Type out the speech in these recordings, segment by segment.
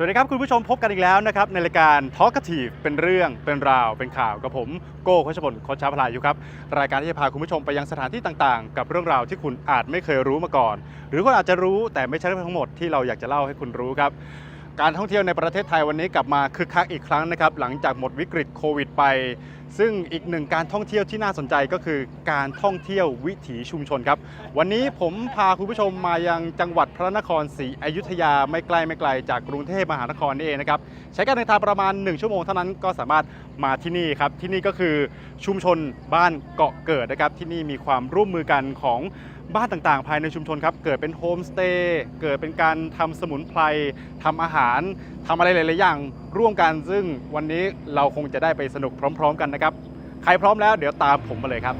สวัสดีครับคุณผู้ชมพบกันอีกแล้วนะครับในรายการ Talkative เป็นเรื่องเป็นราวเป็นข่าวกับผมโก้คชพลโคชชาพลายอยู่ครับรายการที่จะพาคุณผู้ชมไปยังสถานที่ต่างๆ กับเรื่องราวที่คุณอาจไม่เคยรู้มาก่อน หรือคุณอาจจะรู้แต่ไม่ใช่เรื่องทั้งหมดที่เราอยากจะเล่าให้คุณรู้ครับ การท่องเที่ยวในประเทศไทยวันนี้กลับมาคึกคักอีกครั้งนะครับหลังจากหมดวิกฤตโควิดไป ซึ่งอีกหนึ่งการท่องเที่ยวที่น่าสนใจก็คือการท่องเที่ยววิถีชุมชนครับ วันนี้ผมพาคุณผู้ชมมายังจังหวัดพระนครศรีอยุธยาไม่ไกลไม่ไกลจากกรุงเทพมหานครนี่เองนะครับใช้การเดินทางประมาณ 1 ชั่วโมงเท่านั้นก็สามารถมาที่นี่ครับที่นี่ก็คือชุมชนบ้านเกาะเกิดนะครับที่นี่มีความร่วมมือกันของ บ้านต่างๆ ภายในชุมชนครับ เกิดเป็นโฮมสเตย์เกิดเป็นการทำสมุนไพรทำอาหารทำอะไรหลายๆอย่างร่วมกันซึ่งวันนี้เราคงจะได้ไปสนุกพร้อม ๆ กันนะครับ ใครพร้อมแล้วเดี๋ยวตามผมมาเลยครับ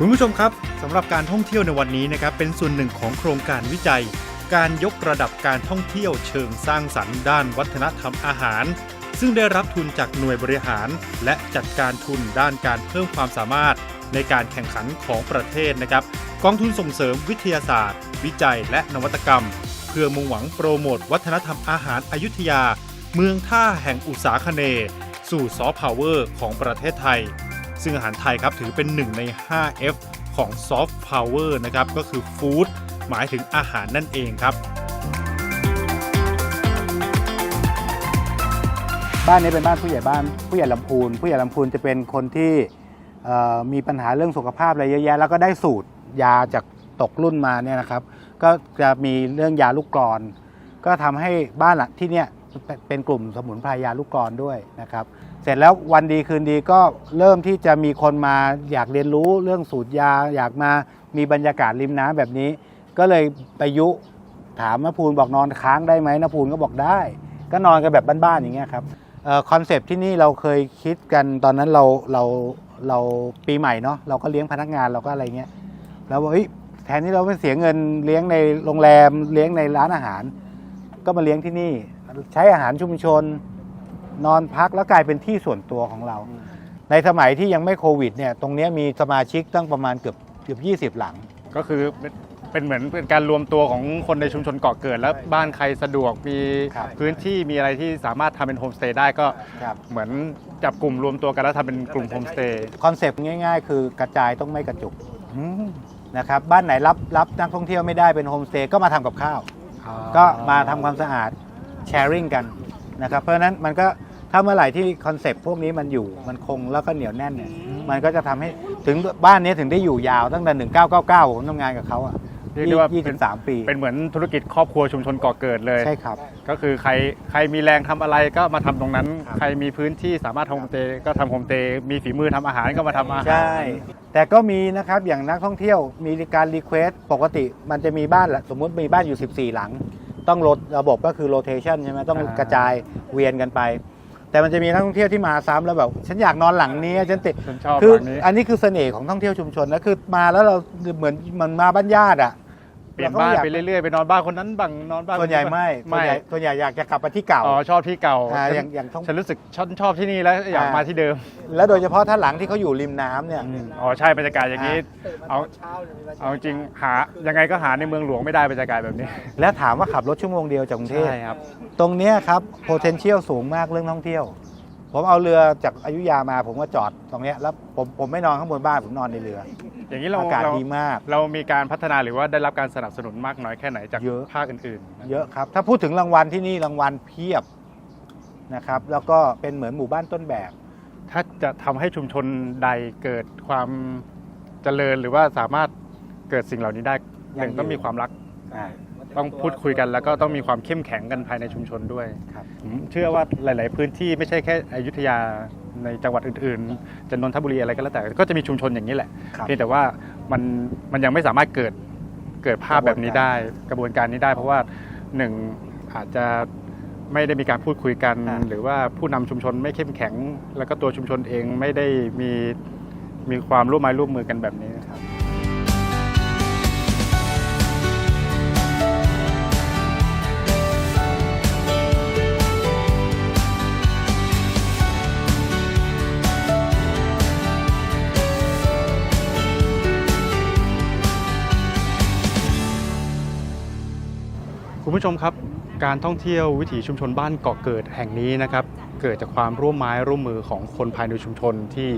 คุณผู้ชมครับสำหรับการท่องเที่ยวในวันนี้นะครับเป็นส่วนหนึ่งของโครงการวิจัย การยกระดับการท่องเที่ยวเชิงสร้างสรรค์ด้านวัฒนธรรมอาหาร ซึ่งได้รับทุนจากหน่วยบริหาร และจัดการทุนด้านการเพิ่มความสามารถในการแข่งขันของประเทศนะครับ กองทุนส่งเสริมวิทยาศาสตร์ วิจัยและนวัตกรรม เพื่อมุ่งหวังโปรโมทวัฒนธรรมอาหารอายุธยา เมืองท่าแห่งอุตสาคเน สู่ซอฟต์พาวเวอร์ของประเทศไทย ซึ่งอาหารไทยครับถือเป็นหนึ่งใน 5F ของซอฟต์พาวเวอร์นะครับ ก็คือฟู้ดหมายถึงอาหารนั่นเองครับ บ้านนี้เป็นบ้านผู้ใหญ่บ้านผู้ใหญ่ลำพูน ผู้ใหญ่ลำพูนจะเป็นคนที่เอ่อมีปัญหาเรื่องสุขภาพอะไรเยอะแยะแล้วก็ได้สูตรยาจากตกรุ่นมาเนี่ยนะครับ ก็จะมีเรื่องยาลูกกรอน ก็ทำให้บ้านหลังที่เนี่ยเป็นกลุ่มสมุนไพรยาลูกกรอนด้วยนะครับ ร็จแล้ววันดีคืนดีก็เริ่มที่จะมีคนมาอยากเรียนรู้เรื่องสูตรยา อยากมามีบรรยากาศริมน้ำแบบนี้ ก็เลยไปยุถามนภูลบอกนอนค้างได้ไหมนภูลก็บอกได้ ก็นอนกันแบบบ้านๆอย่างเงี้ยครับคอนเซปต์ที่นี่เราเคยคิดกันตอนนั้นเราเราเราปีใหม่เนาะเราก็เลี้ยงพนักงานเราก็อะไรเงี้ยแล้วบอกเฮ้ยแทนที่เราไม่เสียเงินเลี้ยงในโรงแรมเลี้ยงในร้านอาหาร ก็มาเลี้ยงที่นี่ ใช้อาหารชุมชน นอนพักแล้วกลายเป็นที่ส่วนตัวของเรา ในสมัยที่ยังไม่โควิดเนี่ยตรงเนี้ยมีสมาชิกตั้งประมาณเกือบเกือบ20 หลัง ก็คือเป็นเป็นเหมือนเป็นการรวมตัวของคนในชุมชนเกาะเกิด แล้วบ้านใครสะดวกมีครับพื้นที่มีอะไรที่สามารถทำเป็นโฮมสเตย์ได้ก็ครับ เหมือนจับกลุ่มรวมตัวกันแล้วทำเป็นกลุ่มโฮมสเตย์คอนเซปต์ง่าย ๆ คือกระจายต้องไม่กระจุกนะครับบ้านไหนรับรับนักท่องเที่ยวไม่ได้เป็นโฮมสเตย์ก็มาทำกับข้าว ก็มาทำความสะอาดแชร์ริ่งกันนะครับเพราะฉะนั้นมันก็ ถ้าเมื่อไหร่ที่คอนเซปต์พวกนี้มันอยู่มันคงแล้วก็เหนียวแน่นเนี่ยมันก็จะทำให้ถึงบ้านนี้ถึงได้อยู่ยาวตั้งแต่ 1999 ผมทำงานกับเขาอะเรียกได้ว่ายี่เป็สินบสามปี เป็นเหมือนธุรกิจครอบครัวชุมชนเกาะเกิดเลย ใช่ครับ ก็คือใครใครมีแรงทำอะไรก็มาทำตรงนั้น ครับ ใครมีพื้นที่สามารถทำโฮมสเตย์ก็ทำโฮมสเตย์มีฝีมือทำอาหารก็มาทำอาหาร ใช่ แต่ก็มีนะครับอย่างนักท่องเที่ยวมีการรีเควสปกติมันจะมีบ้านละสมมุติมีบ้านอยู่ 14 หลัง ต้องลดระบบก็คือโรเ t ชันใช่ไหมต้องกระจายเวียนกันไป แต่มันจะมีนักท่องเที่ยวที่มาซ้ำแล้วแบบฉันอยากนอนหลังนี้ฉันติดฉันชอบคือหลังนี้ อันนี้คือเสน่ห์ของท่องเที่ยวชุมชนนะคือมาแล้วเราเหมือนเหมันมาบ้านญาติอะ เปลี่ยนรก็บ้านอยกไปเรื่อยๆไปนอนบ้านคนนั้นบ้างนอนบ้านส่วนใหญ่ไม่ส่วนไม่ใหญ่ส่วนใหญ่อยากจะกลับมาที่เก่าอ๋อชอบที่เก่าอ่าฉันอย่างอย่างท่องฉันรู้สึกฉันชอบที่นี่แล้วอยากอ่ามมาที่เดิม แล้วโดยเฉพาะถ้าหลังที่เขาอยู่ริมน้ำเนี่ยอ๋อใช่บรรยากาศอย่างนี้เอาเอาจริงหายังไงก็หาในเมืองหลวงไม่ได้บรรยากาศแบบนี้ แล้วถามว่าขับรถชั่วโมงเดียวจากกรุงเทพใช่ครับตรงเนี้ยครับ potential สูงมากเรื่องท่องเที่ยว ผมเอาเรือจากอยุธยามาผมก็จอดตรงเนี้ยแล้วผมผมไม่นอนข้างบนบ้านผมนอนในเรือ อย่างนี้เราอากาศเราดีมาก เรามีการพัฒนาหรือว่าได้รับการสนับสนุนมากน้อยแค่ไหนจากเยอะภาคอื่นๆ เยอะครับ ถ้าพูดถึงรางวัลที่นี่รางวัลเพียบนะครับ แล้วก็เป็นเหมือนหมู่บ้านต้นแบบ ถ้าจะทำให้ชุมชนใดเกิดความเจริญหรือว่าสามารถเกิดสิ่งเหล่านี้ได้ยั่งยืนยังต้องมีความรักอ่าต้องพูดคุยกันแล้วก็ต้องมีความเข้มแข็งกันภายในชุมชนด้วยครับผมเชื่อว่าหลาย ๆ พื้นที่ไม่ใช่แค่อยุธยา ในจังหวัดอื่นๆจะนนทบุรีอะไรก็แล้วแต่ ก็จะมีชุมชนอย่างนี้แหละ ครับ เพียงแต่ว่ามันมันยังไม่สามารถเกิดเกิดภาพแบบนี้ได้กระบวนการนี้ได้ เพราะว่าหนึ่งอาจจะไม่ได้มีการพูดคุยกัน อ่า หรือว่าผู้นำชุมชนไม่เข้มแข็ง แล้วก็ตัวชุมชนเองไม่ได้มีมีความร่วมไม้ร่วมมือกันแบบนี้ครับ ผู้ชมครับการท่องเที่ยววิถีชุมชนบ้านเกาะเกิดแห่งนี้นะครับเกิดจากความร่วมไม้ร่วมมือของคนภายในชุมชนที่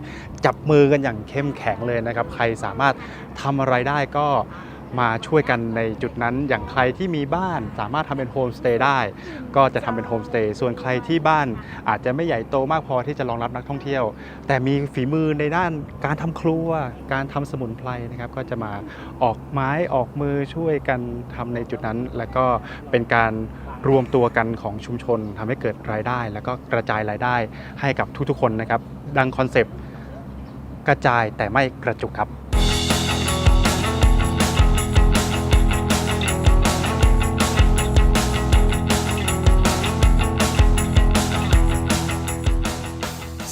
จับมือกันอย่างเข้มแข็งเลยนะครับ ใครสามารถทำอะไรได้ก็ มาช่วยกันในจุดนั้นอย่างใครที่มีบ้านสามารถทำเป็นโฮมสเตย์ได้ ก็จะทำเป็นโฮมสเตย์ส่วนใครที่บ้านอาจจะไม่ใหญ่โตมากพอที่จะรองรับนักท่องเที่ยว แต่มีฝีมือในด้านการทำครัว การทำสมุนไพรนะครับก็จะมาออกไม้ออกมือช่วยกันทำในจุดนั้น แล้วก็เป็นการรวมตัวกันของชุมชนทำให้เกิดรายได้ แล้วก็กระจายรายได้ให้กับทุกๆคนนะครับดังคอนเซปต์กระจายแต่ไม่กระจุกครับ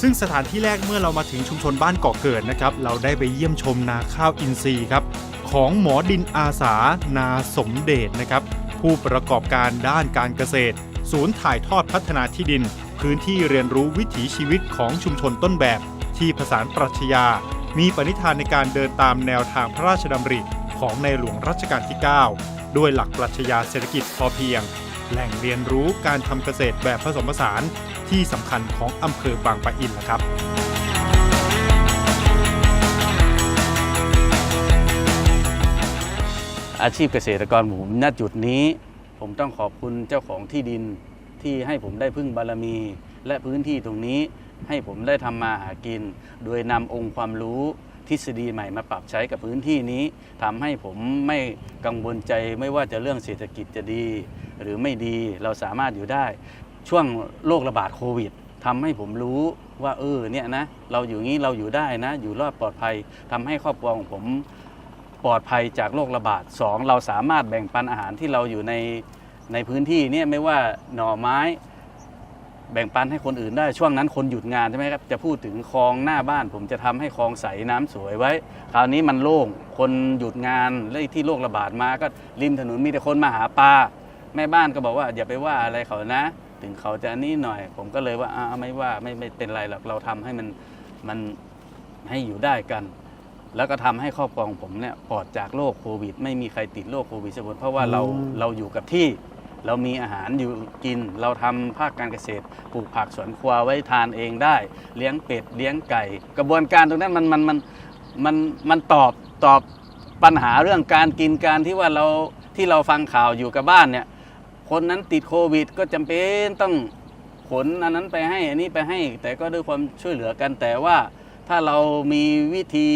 ซึ่งสถานที่แรกเมื่อเรามาถึงชุมชนบ้านเกาะเกิดนะครับ เราได้ไปเยี่ยมชมนาข้าวอินทรีย์ครับ ของหมอดินอาสานาสมเดชนะครับ ผู้ประกอบการด้านการเกษตร ศูนย์ถ่ายทอดพัฒนาที่ดิน พื้นที่เรียนรู้วิถีชีวิตของชุมชนต้นแบบ ที่ผสานปรัชญา มีปณิธานในการเดินตามแนวทางพระราชดำริของในหลวงรัชกาลที่ 9 ด้วยหลักปรัชญาเศรษฐกิจพอเพียง แหล่งเรียนรู้การทำเกษตรแบบผสมผสานที่สำคัญของอำเภอบางปะอินนะครับอาชีพเกษตรกรผมณจุดนี้ ผมต้องขอบคุณเจ้าของที่ดินที่ให้ผมได้พึ่งบารมี และพื้นที่ตรงนี้ให้ผมได้ทำมาหากิน โดยนำองค์ความรู้ทฤษฎีใหม่มาปรับใช้กับพื้นที่นี้ทำให้ผมไม่กังวลใจไม่ว่าจะเรื่องเศรษฐกิจจะดี หรือไม่ดีเราสามารถอยู่ได้ ช่วงโรคระบาดโควิดทำให้ผมรู้ว่าเออเนี่ยนะเราอยู่งี้เราอยู่ได้นะ อยู่รอดปลอดภัยทำให้ครอบครัวของผมปลอดภัยจากโรคระบาด 2. เราสามารถแบ่งปันอาหารที่เราอยู่ในในพื้นที่เนี่ยไม่ว่าหน่อไม้แบ่งปันให้คนอื่นได้ช่วงนั้นคนหยุดงานใช่ไหมครับจะพูดถึงคลองหน้าบ้าน ผมจะทำให้คลองใสน้ำสวยไว้ คราวนี้มันโล่งคนหยุดงานและที่โรคระบาดมาก็ริมถนนมีแต่คนมาหาปลา แม่บ้านก็บอกว่าอย่าไปว่าอะไรเขานะ ถึงเขาจะนี่หน่อย ผมก็เลยว่าอ่าไม่ว่าไม่ไม่เป็นไรหรอกเราทำให้มันมันให้อยู่ได้กัน แล้วก็ทำให้ครอบครัวของผมเนี่ยปลอดจากโรคโควิด ไม่มีใครติดโรคโควิดสักคนเพราะว่าเราอืมเราอยู่กับที่ เรามีอาหารอยู่กิน เราทำภาคการเกษตรปลูกผักสวนครัวไว้ทานเองได้ เลี้ยงเป็ดเลี้ยงไก่ กระบวนการตรงนั้นมันมันมันมันมันตอบตอบปัญหาเรื่องการกินการที่ว่าเราที่เราฟังข่าวอยู่กับบ้านเนี่ย คนนั้นติดโควิด ก็จำเป็นต้องขนอันนั้นไปให้อันนี้ไปให้ แต่ก็ด้วยความช่วยเหลือกันแต่ว่า ถ้าเรามีวิธี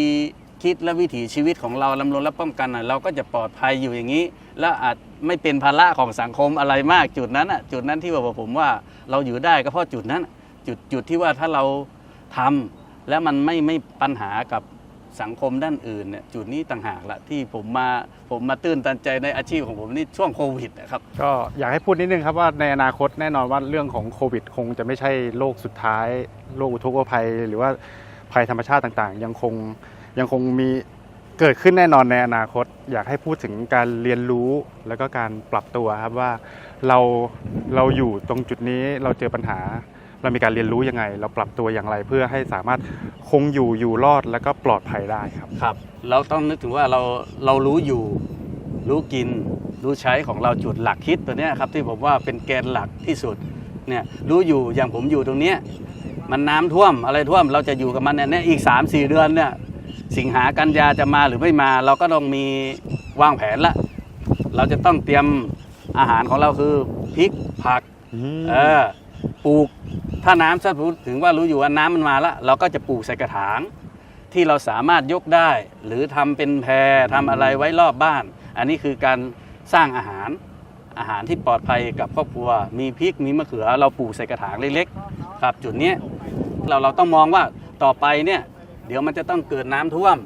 คิดและวิถีชีวิตของเราลำลงและป้องกันเราก็จะปลอดภัยอยู่อย่างนี้ และอาจไม่เป็นภาระของสังคมอะไรมากจุดนั้นอะจุดนั้นที่ว่าผมว่าเราอยู่ได้ก็เพราะจุดนั้น จุดจุดที่ว่าถ้าเราทำแล้วมันไม่ไม่ปัญหากับ สังคมด้านอื่นเนี่ยจุดนี้ต่างหากละที่ผมมาผมมาตื่นตันใจในอาชีพของผมนี่ช่วงโควิดนะครับ ก็อยากให้พูดนิดนึงครับว่าในอนาคตแน่นอนว่าเรื่องของโควิด คงจะไม่ใช่โรคสุดท้ายโรคอุทกภัย หรือว่าภัยธรรมชาติต่างๆ ยังคงยังคงมีเกิดขึ้นแน่นอนในอนาคต อยากให้พูดถึงการเรียนรู้แล้วก็การปรับตัวครับว่าเราเราอยู่ตรงจุดนี้เราเจอปัญหา เรามีการเรียนรู้ยังไง เราปรับตัวอย่างไรเพื่อให้สามารถคงอยู่อยู่รอดแล้วก็ปลอดภัยได้ครับ ครับ เราต้องนึกถึงว่าเราเรารู้อยู่ รู้กิน รู้ใช้ของเราจุดหลักคิดตัวเนี้ยครับที่ผมว่าเป็นแกนหลักที่สุดเนี่ยรู้อยู่อย่างผมอยู่ตรงเนี้ยมันน้ำท่วมอะไรท่วมเราจะอยู่กับมันเนี่ยเนี่ยอีก 3 4 เดือนเนี่ยสิงหากันยาจะมาหรือไม่มา เราก็ต้องมีวางแผนละ เราจะต้องเตรียมอาหารของเราคือพริกผักเออปลูก ถ้าน้ำถ้าพูดถึงว่ารู้อยู่ว่าน้ำมันมาแล้วเราก็จะปลูกใส่กระถาง ที่เราสามารถยกได้ หรือทำเป็นแพรทำอะไรไว้รอบบ้าน อันนี้คือการสร้างอาหารอาหารที่ปลอดภัยกับครอบครัว มีพริกมีมะเขือเราปลูกใส่กระถางเล็กๆครับ จุดนี้เราเราต้องมองว่าต่อไปเนี่ย เดี๋ยวมันจะต้องเกิดน้ำท่วม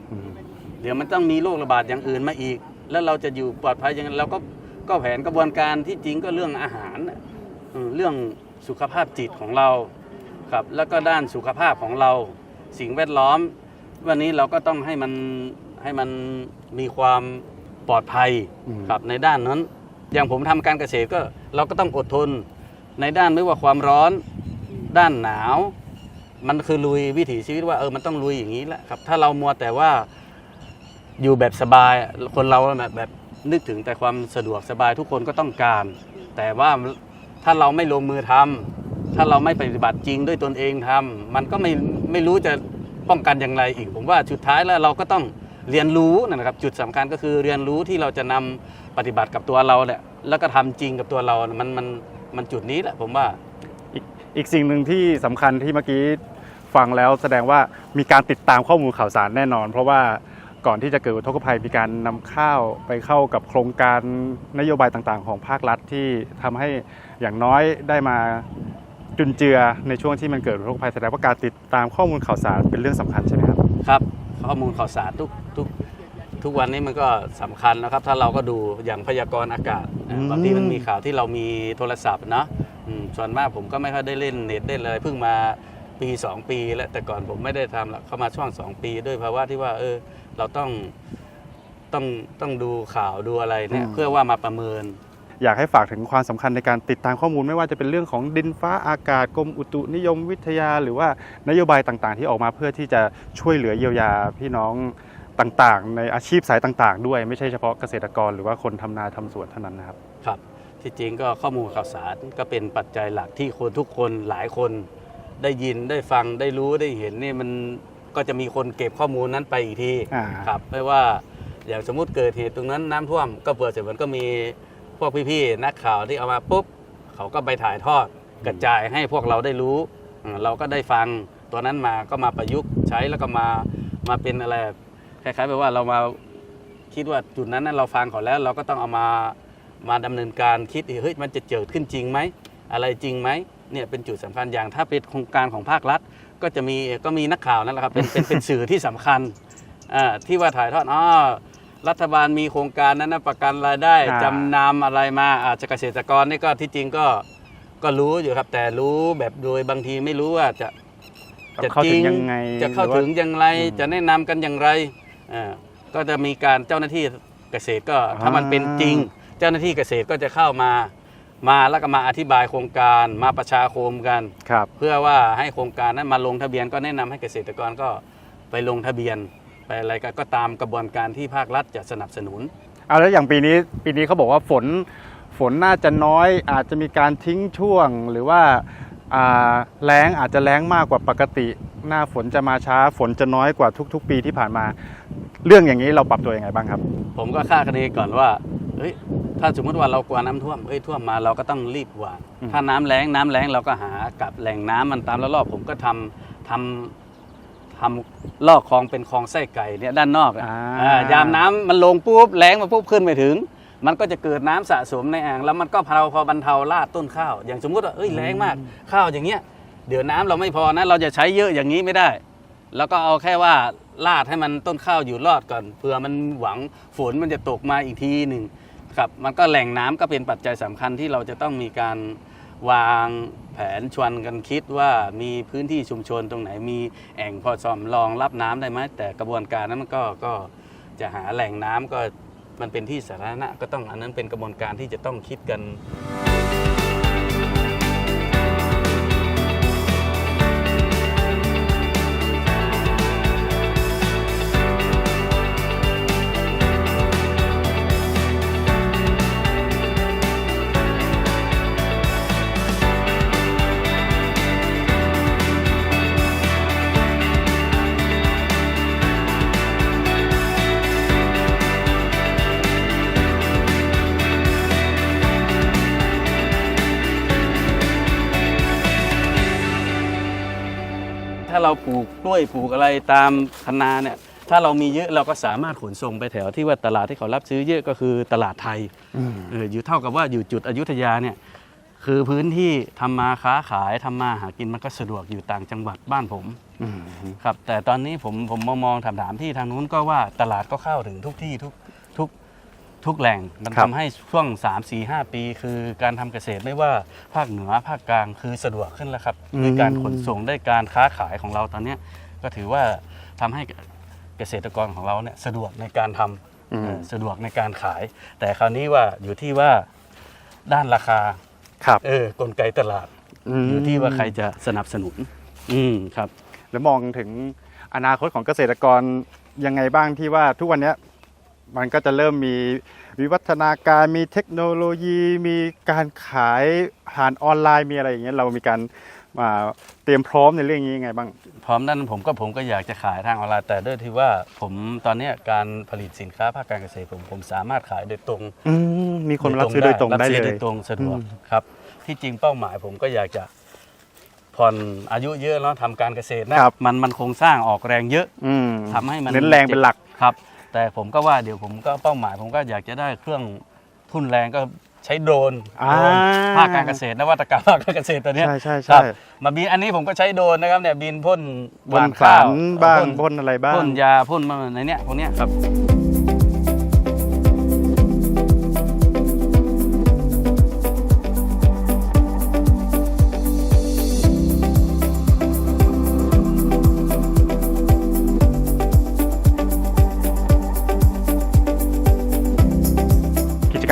เดี๋ยวมันต้องมีโรคระบาดอย่างอื่นมาอีก แล้วเราจะอยู่ปลอดภัยยังไงเราก็ก็แผนกระบวนการที่จริงก็เรื่องอาหารเรื่อง สุขภาพจิตของเราครับแล้วก็ด้านสุขภาพของเราสิ่งแวดล้อม วันนี้เราก็ต้องให้มันให้มันมีความปลอดภัยอืมครับในด้านนั้น อย่างผมทำการเกษตรก็เราก็ต้องอดทนในด้านไม่ว่าความร้อน ด้านหนาว มันคือลุยวิถีชีวิตว่าเออมันต้องลุยอย่างนี้แหละครับ ถ้าเรามัวแต่ว่าอยู่แบบสบายอะคนเราแบบแบบนึกถึงแต่ความสะดวกสบายทุกคนก็ต้องการ แต่ว่า ถ้าเราไม่ลงมือทำถ้าเราไม่ปฏิบัติจริงด้วยตนเองทำมันก็ไม่ไม่รู้จะป้องกันอย่างไรอีก ผมว่าสุดท้ายแล้วเราก็ต้องเรียนรู้นะครับ จุดสำคัญก็คือเรียนรู้ที่เราจะนำปฏิบัติกับตัวเราแหละแล้วก็ทำจริงกับตัวเรา มันมันมันจุดนี้แหละผมว่าอีกอีกสิ่งหนึ่งที่สำคัญที่เมื่อกี้ฟังแล้วแสดงว่ามีการติดตามข้อมูลข่าวสารแน่นอน เพราะว่าก่อนที่จะเกิดอุทกภัยมีการนำข้าวไปเข้ากับโครงการนโยบายต่างๆ ของภาครัฐที่ทำให้ อย่างน้อยได้มาจุนเจือในช่วงที่มันเกิดอุทกภัยแสดงว่าการติดตามข้อมูลข่าวสารเป็นเรื่องสำคัญใช่ไหมครับครับ ข้อมูลข่าวสารทุกทุกทุกวันนี้มันก็สำคัญนะครับ ถ้าเราก็ดูอย่างพยากรณ์อากาศอืมบางทีมันมีข่าวที่เรามีโทรศัพท์เนาะอืมส่วนมากผมก็ไม่ค่อยได้เล่นเน็ตได้เลยเพิ่งมาปี 2 ปีแล้วแต่ก่อนผมไม่ได้ทำละเข้ามาช่วง 2 ปี ด้วยภาวะที่ว่าเออเราต้องต้องต้องดูข่าวดูอะไรเนี่ยอืมเพื่อว่ามาประเมิน อยากให้ฝากถึงความสำคัญในการติดตามข้อมูล ไม่ว่าจะเป็นเรื่องของดินฟ้าอากาศกรมอุตุนิยมวิทยา หรือว่านโยบายต่างๆ ที่ออกมาเพื่อที่จะช่วยเหลือเยียวยาพี่น้องต่างๆ ในอาชีพสายต่างๆ ด้วยไม่ใช่เฉพาะเกษตรกรหรือว่าคนทำนาทำสวนเท่านั้นนะครับครับที่จริงก็ข้อมูลข่าวสารก็เป็นปัจจัยหลักที่คนทุกคนหลายคนได้ยินได้ฟังได้รู้ได้เห็นนี่มันก็จะมีคนเก็บข้อมูลนั้นไปอีกทีอ่าครับไม่ว่าอย่างสมมุติเกิดเหตุตรงนั้นน้ำท่วมก็เปิดเสร็จมันก็มี พวกพี่ๆนักข่าวที่เอามาปุ๊บเขาก็ไปถ่ายทอดกระจายให้พวกเราได้รู้อ่าเราก็ได้ฟังตัวนั้นมาก็มาประยุกต์ใช้แล้วก็มามาเป็นอะไรคล้ายๆแบบว่าเรามาคิดว่าจุดนั้นนั้นเราฟังเขาแล้ว เราก็ต้องเอามามาดำเนินการคิดเฮ้ยมันจะเกิดขึ้นจริงไหมอะไรจริงไหมเนี่ยเป็นจุดสำคัญอย่างถ้าเป็นโครงการของภาครัฐ ก็จะมีก็มีนักข่าวนั่นแหละครับเป็นเป็นเป็นสื่อที่สำคัญอ่าที่ว่าถ่ายทอดอ๋อ รัฐบาลมีโครงการนั้นนะประกันรายได้อ่า จำนำอะไรมาอาจจะเกษตรกรนี่ก็ที่จริงก็ก็รู้อยู่ครับ แต่รู้แบบโดยบางทีไม่รู้ว่าจะต้องเข้าถึงยังไงจะเข้าหรือว่าถึงอย่างไรอืมจะแนะนำกันอย่างไรอ่าก็จะมีการเจ้าหน้าที่เกษตรก็ถ้ามันเป็นจริง เจ้าหน้าที่เกษตรก็จะเข้ามา มาแล้วก็มาอธิบายโครงการมาประชาคมกันครับ เพื่อว่าให้โครงการนั้นมาลงทะเบียนก็แนะนำให้เกษตรกรก็ไปลงทะเบียน ไปอะไรก็ก็ตามกระบวนการที่ภาครัฐจะสนับสนุน เอาแล้วอย่างปีนี้ปีนี้เขาบอกว่าฝนฝนน่าจะน้อยอาจจะมีการทิ้งช่วง หรือว่าอ่าแล้งอาจจะแล้งมากกว่าปกติ หน้าฝนจะมาช้าฝนจะน้อยกว่าทุก ๆ ปีที่ผ่านมา เรื่องอย่างนี้เราปรับตัวยังไงบ้างครับ ผมก็คาดคะเนก่อนว่าเฮ้ยถ้าสมมติว่าเรากลัวน้ำท่วมเอ้ยท่วมมาเราก็ต้องรีบหวาน อืม ถ้าน้ำแล้งน้ำแล้งเราก็หากับแหล่งน้ำมันตามแล้วรอบผมก็ทำทำ ทำลอกคลองเป็นคลองไส้ไก่เนี่ยด้านนอกอะอ่า อ่ายามน้ำมันลงปุ๊บแล้งมาปุ๊บขึ้นไปถึง มันก็จะเกิดน้ำสะสมในอ่างแล้วมันก็พาพอบรรเทาลาดต้นข้าว อย่างสมมุติว่าเอ้ยแรงมาก ข้าวอย่างเงี้ยเดี๋ยวน้ำเราไม่พอนะเราจะใช้เยอะอย่างนี้ไม่ได้ แล้วก็เอาแค่ว่าลาดให้มันต้นข้าวอยู่รอดก่อนเผื่อมันหวังฝนมันจะตกมาอีกทีหนึ่งครับมันก็แหล่งน้ำก็เป็นปัจจัยสำคัญที่เราจะต้องมีการวางแผนชวนกันคิดว่ามีพื้นที่ชุมชนตรงไหนมีแอ่งพอสอมรองรับน้ำได้ไหมแต่กระบวนการนั้นมันก็ก็จะหาแหล่งน้ำก็มันเป็นที่สาธารณะก็ต้องอันนั้นเป็นกระบวนการที่จะต้องคิดกัน ยปลูกอะไรตามคณาเนี่ยถ้าเรามีเยอะเราก็สามารถขนส่งไปแถวที่ว่าตลาดที่เขารับซื้อเยอะก็คือตลาดไทยเอออยู่เท่ากับว่าอยู่จุดอยุธยาเนี่ยคือพื้นที่ทำมาค้าขายทำมาหากินมันก็สะดวกอยู่ต่างจังหวัดบ้านผมครับ แต่ตอนนี้ผมผมมามองถามถามๆที่ทางนู้นก็ว่าตลาดก็เข้าถึงทุกที่ทุกทุกทุกแหล่งมันครับทำให้ช่วง 3 4 5 ปี คือการทำเกษตรไม่ว่าภาคเหนือภาคกลางคือสะดวกขึ้นแล้วครับด้วยการขนส่งได้การค้าขายของเราตอนเนี้ย ก็ถือว่าทำให้เกษตรกรของเราเนี่ยสะดวกในการทำอืมเออสะดวกในการขาย แต่คราวนี้ว่าอยู่ที่ว่าด้านราคาครับเออกลไกตลาดอยู่ที่ว่าใครจะสนับสนุน อืมครับ แล้วมองถึงอนาคตของเกษตรกรยังไงบ้างที่ว่าทุกวันเนี้ยมันก็จะเริ่มมีวิวัฒนาการมีเทคโนโลยี มีการขายผ่านออนไลน์มีอะไรอย่างเงี้ยเรามีการ มาเตรียมพร้อมในเรื่องนี้ยังไงบ้าง พร้อมนั้นผมก็ผมก็อยากจะขายทางออนไลน์แต่ด้วยที่ว่าผมตอนเนี้ยการผลิตสินค้าภาคการเกษตรผมผมสามารถขายโดยตรงอืมมีคนรับซื้อโดยตรงได้บเลซื้ยโดยตรงสะดวกอืม ครับ ที่จริงเป้าหมายผมก็อยากจะผ่อนอายุเยอะแล้วทำการเกษตรนะครับ มันมันโครงสร้างออกแรงเยอะ อืมทำให้มันเน้นแรงเป็นหลัก ครับ แต่ผมก็ว่าเดี๋ยวผมก็เป้าหมาย ผมก็อยากจะได้เครื่องทุนแรงก็ ใช้โดรนอ่า โดรนภาคการเกษตรนวัตกรรมภาคการเกษตรตัวเนี้ยใช่ใช่ครัใช่บมาบินอันนี้ผมก็ใช้โดรนนะครับเนี่ยบินพ่นบนหว่ขานบ้างพ่นบนอะไรบ้าง พ่นยาพ่นมาในเนี้ยพวกเนี้ยครับ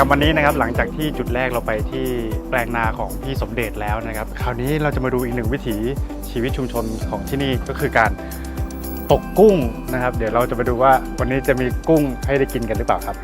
รรมวันนี้นะครับหลังจากที่จุดแรกเราไปที่แปลงนาของพี่สมเด็จแล้วนะครับ คราวนี้เราจะมาดูอีกหนึ่งวิถีชีวิตชุมชนของที่นี่ก็คือการตกกุ้งนะครับ เดี๋ยวเราจะมาดูว่าวันนี้จะมีกุ้งให้ได้กินกันหรือเปล่าครับ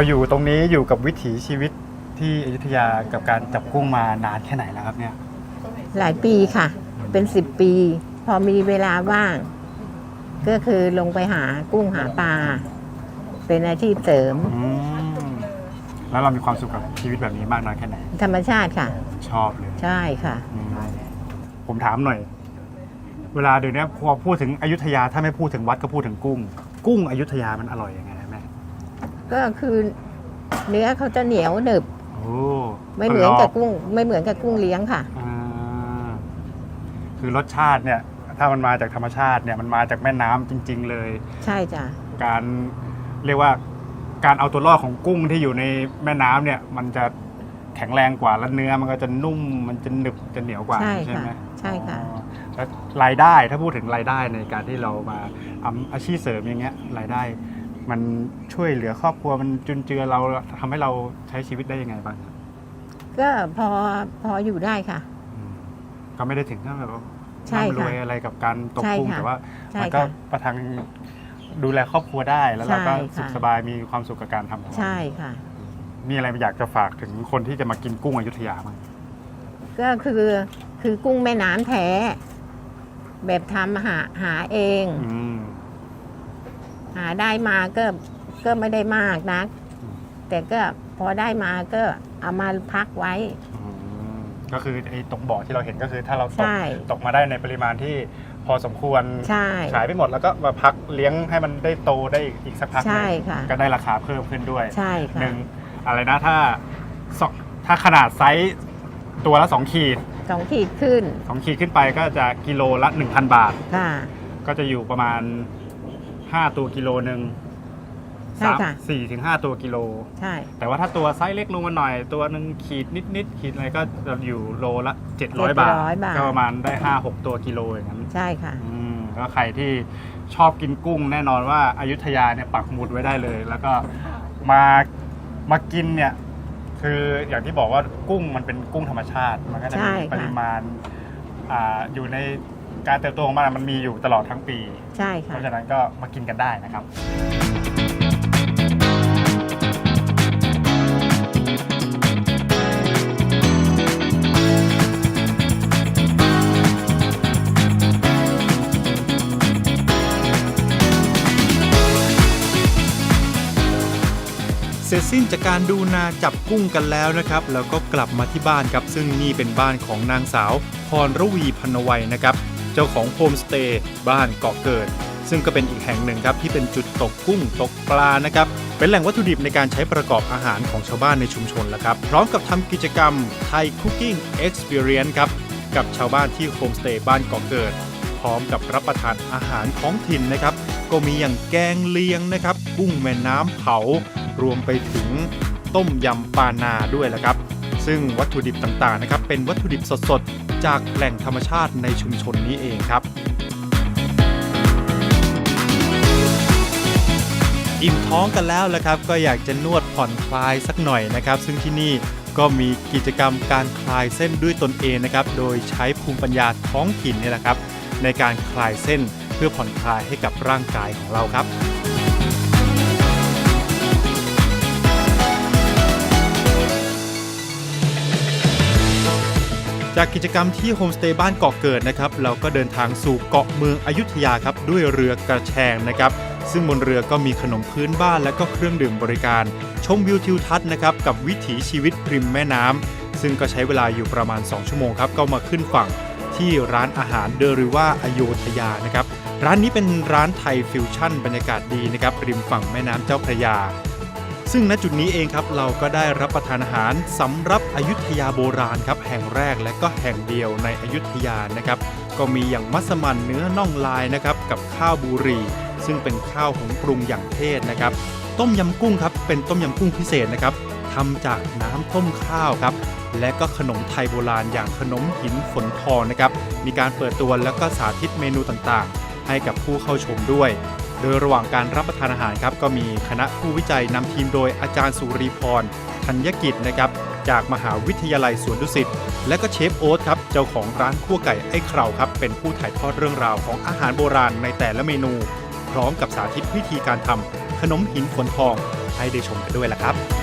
เราอยู่ตรงนี้อยู่กับวิถีชีวิตที่อยุธยากับการจับกุ้งมานานแค่ไหนแล้วครับเนี่ยหลายปีค่ะ เป็นสิบปี พอมีเวลาว่าง ก็คือลงไปหากุ้งหาปลาเป็นอาชีพเสริม อืมแล้วเรามีความสุขกับชีวิตแบบนี้มากน้อยแค่ไหน ธรรมชาติค่ะ ชอบเลยใช่ค่ะ อืมผมถามหน่อย เวลาเดี๋ยวนี้พอพูดถึงอยุธยาถ้าไม่พูดถึงวัดก็พูดถึงกุ้ง กุ้งอยุธยามันอร่อยยังไงแม่ ก็คือเนื้อเขาจะเหนียวหนึบ โอ้ไม่เหมือนกับรกุ้ง ไม่เหมือนกับกุ้งเลี้ยงค่ะ อ่าคือรสชาติเนี่ย ถ้ามันมาจากธรรมชาติเนี่ยมันมาจากแม่น้ำจริง ๆ เลย ใช่จ้ะการเรียกว่าการเอาตัวรอดของกุ้งที่อยู่ในแม่น้ำเนี่ย มันจะแข็งแรงกว่าแล้วเนื้อมันก็จะนุ่มมันจะหนึบจะเหนียวกว่าใช่ใช่ค่ะ ไหมใช่ค่ะ อ๋อแล้วรายได้ถ้าพูดถึงรายได้ในการที่เรามาทำอาชีพเสริมอย่างเงี้ยรายได้ มันช่วยเหลือครอบครัวมันจุนเจือเราทำให้เราใช้ชีวิตได้ยังไงบ้างครับก็พอพออยู่ได้ค่ะ อืมก็ไม่ได้ถึงขั้นแบบว่าใช่ร่ำรค่ะวยอะไรกับการตกใช่กุ้งค่ะแต่ว่าใช่มันก็ค่ะประทังดูแลครอบครัวได้แล้วเราก็ใช่ค่ะ สุขสบายมีความสุขกับการทำของเรา ใช่ค่ะ มีอะไรอยากจะฝากถึงคนที่จะมากินกุ้งอยุธยาบ้างก็คือคือกุ้งแม่น้ำแท้ แบบทำหาหาเอง อืม หาได้มาก็ก็ไม่ได้มากนักอืมแต่ก็พอได้มาก็เอามาพักไว้ อืมก็คือไอ้ตรงบ่อที่เราเห็นก็คือถ้าเราตกใช่ ตกมาได้ในปริมาณที่พอสมควรใช่ ขายไปหมดแล้วก็มาพักเลี้ยงให้มันได้โตได้อีกสักพักหนึ่งใช่ค่ะ ก็ได้ราคาเพิ่มขึ้นด้วย ใช่หค่ะนึ่งอะไรนะถ้าสองถ้าขนาดไซส์ตัวละ 2 ขีด สองขีดขึ้น2 ขีดขึ้นไปก็จะกิโลละ 1,000 บาท ค่ะ ก็จะอยู่ประมาณ 5ตัวกิโลหนึ่งใช่ค่ะ สี่ถึงห้าตัวกิโล ใช่ แต่ว่าถ้าตัวไซส์เล็กลงมาหน่อย ตัวหนึ่งขีดนิดๆขีดอะไรก็จะอยู่โลละ700บาท 700บาท ก็ประมาณได้5-6ตัวกิโลอย่างนั้น ใช่ค่ะ อืมก็ใครที่ชอบกินกุ้งแน่นอนว่าอายุทยาเนี่ยปักหมุดไว้ได้เลย แล้วก็มามากินเนี่ย คืออย่างที่บอกว่ากุ้งมันเป็นกุ้งธรรมชาติ มันก็จะใช่มีค่ะ ปริมาณอ่าอยู่ใน การเติบโตของมันมันมีอยู่ตลอดทั้งปี ใช่เพค่ะ ราะฉะนั้นก็มากินกันได้นะครับ เสร็จสิ้นจากการดูนาจับกุ้งกันแล้วนะครับ แล้วก็กลับมาที่บ้านครับ ซึ่งนี่เป็นบ้านของนางสาวพรระวีพันวัยนะครับ เจ้าของโฮมสเตย์บ้านเกาะเกิด ซึ่งก็เป็นอีกแห่งหนึ่งครับที่เป็นจุดตกกุ้งตกปลานะครับ เป็นแหล่งวัตถุดิบในการใช้ประกอบอาหารของชาวบ้านในชุมชนแล้วครับ พร้อมกับทำกิจกรรมไทยคุกกิ้งเอ็กซ์เพรียนครับ กับชาวบ้านที่โฮมสเตย์บ้านเกาะเกิด พร้อมกับรับประทานอาหารท้องถิ่นนะครับ ก็มีอย่างแกงเลียงนะครับกุ้งแม่น้ำเผา รวมไปถึงต้มยำปลานาด้วยละครับ ซึ่งวัตถุดิบต่างๆนะครับเป็นวัตถุดิบสดๆ จากแหล่งธรรมชาติในชุมชนนี้เองครับ อิ่มท้องกันแล้วละครับ ก็อยากจะนวดผ่อนคลายสักหน่อยนะครับ ซึ่งที่นี่ก็มีกิจกรรมการคลายเส้นด้วยตนเองนะครับ โดยใช้ภูมิปัญญาท้องถิ่นนี่แหละครับ ในการคลายเส้นเพื่อผ่อนคลายให้กับร่างกายของเราครับ จากกิจกรรมที่โฮมสเตย์บ้านเกาะเกิดนะครับเราก็เดินทางสู่เกาะเมืองอยุธยาครับด้วยเรือกระแชงนะครับซึ่งบนเรือก็มีขนมพื้นบ้านและก็เครื่องดื่มบริการ ชมวิวทิวทัศน์นะครับกับวิถีชีวิตริมแม่น้ำซึ่งก็ใช้เวลาอยู่ประมาณ 2 ชั่วโมงครับก็มาขึ้นฝั่งที่ร้านอาหารเดริว่าอโยธยานะครับร้านนี้เป็นร้านไทยฟิวชั่นบรรยากาศดีนะครับริมฝั่งแม่น้ำเจ้าพระยา ซึ่งณจุดนี้เองครับเราก็ได้รับประทานอาหารสำหรับอยุธยาโบราณครับแห่งแรกและก็แห่งเดียวในอยุธยานะครับก็มีอย่างมัสมั่นเนื้อน่องลายนะครับกับข้าวบูรี ซึ่งเป็นข้าวหุงปรุงอย่างเทศนะครับต้มยำกุ้งครับเป็นต้มยำกุ้งพิเศษนะครับทำจากน้ำต้มข้าวครับและก็ขนมไทยโบราณอย่างขนมหินฝนทองนะครับมีการเปิดตัวแล้วก็สาธิตเมนูต่างๆ ให้กับผู้เข้าชมด้วย โดยระหว่างการรับประทานอาหารครับก็มีคณะผู้วิจัยนำทีมโดยอาจารย์สุรีพรธัญกิจนะครับจากมหาวิทยาลัยสวนดุสิตและก็เชฟโอ๊ตครับเจ้าของร้านขั้วไก่ไอ้เคราครับเป็นผู้ถ่ายทอดเรื่องราวของอาหารโบราณในแต่ละเมนู พร้อมกับสาธิตวิธีการทำขนมหินฝนทองให้ได้ชมกันด้วยละครับ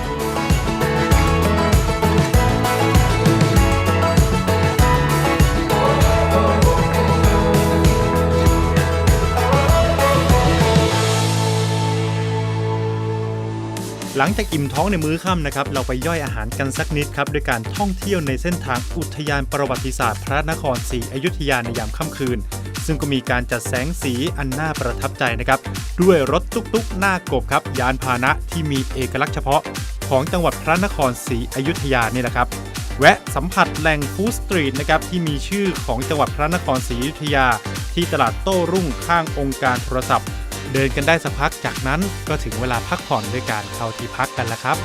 หลังจากอิ่มท้องในมื้อค่ำนะครับ เราไปย่อยอาหารกันสักนิดครับด้วยการท่องเที่ยวในเส้นทางอุทยานประวัติศาสตร์พระนครศรีอยุธยาในยามค่ำคืน ซึ่งก็มีการจัดแสงสีอันน่าประทับใจนะครับ ด้วยรถตุ๊กๆ หน้ากบครับ ยานพาหนะที่มีเอกลักษณ์เฉพาะของจังหวัดพระนครศรีอยุธยานี่แหละครับแวะสัมผัสแหล่งฟู้ดสตรีทนะครับที่มีชื่อของจังหวัดพระนครศรีอยุธยา ที่ตลาดโต้รุ่งข้างองค์การโทรศัพท์ เดินกันได้สักพักจากนั้นก็ถึงเวลาพักผ่อนด้วยการเข้าที่พักกันแล้วครับ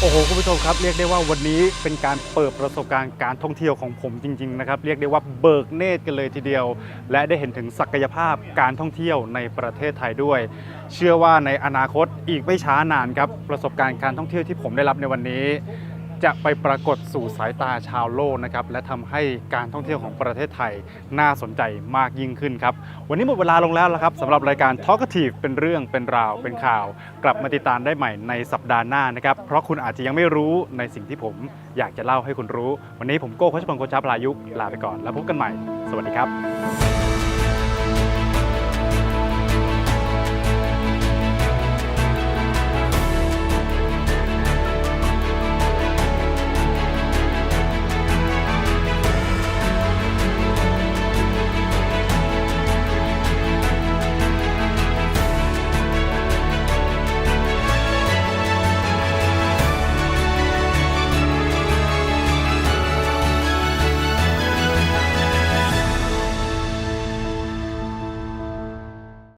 โอ้โหคุณผู้ชมครับเรียกได้ว่าวันนี้เป็นการเปิดประสบการณ์การท่องเที่ยวของผมจริง ๆ นะครับ เรียกได้ว่าเบิกเนตรกันเลยทีเดียว และได้เห็นถึงศักยภาพการท่องเที่ยวในประเทศไทยด้วย เชื่อว่าในอนาคตอีกไม่ช้านานครับประสบการณ์การท่องเที่ยวที่ผมได้รับในวันนี้ จะไปปรากฏสู่สายตาชาวโลกนะครับและทำให้การท่องเที่ยวของประเทศไทยน่าสนใจมากยิ่งขึ้นครับ วันนี้หมดเวลาลงแล้วละครับสำหรับรายการ Talkative เป็นเรื่องเป็นราวเป็นข่าว กลับมาติดตามได้ใหม่ในสัปดาห์หน้านะครับเพราะคุณอาจจะยังไม่รู้ในสิ่งที่ผมอยากจะเล่าให้คุณรู้ วันนี้ผมโก้พัชพงศ์โคชาพลายุกลาไปก่อน แล้วพบกันใหม่ สวัสดีครับ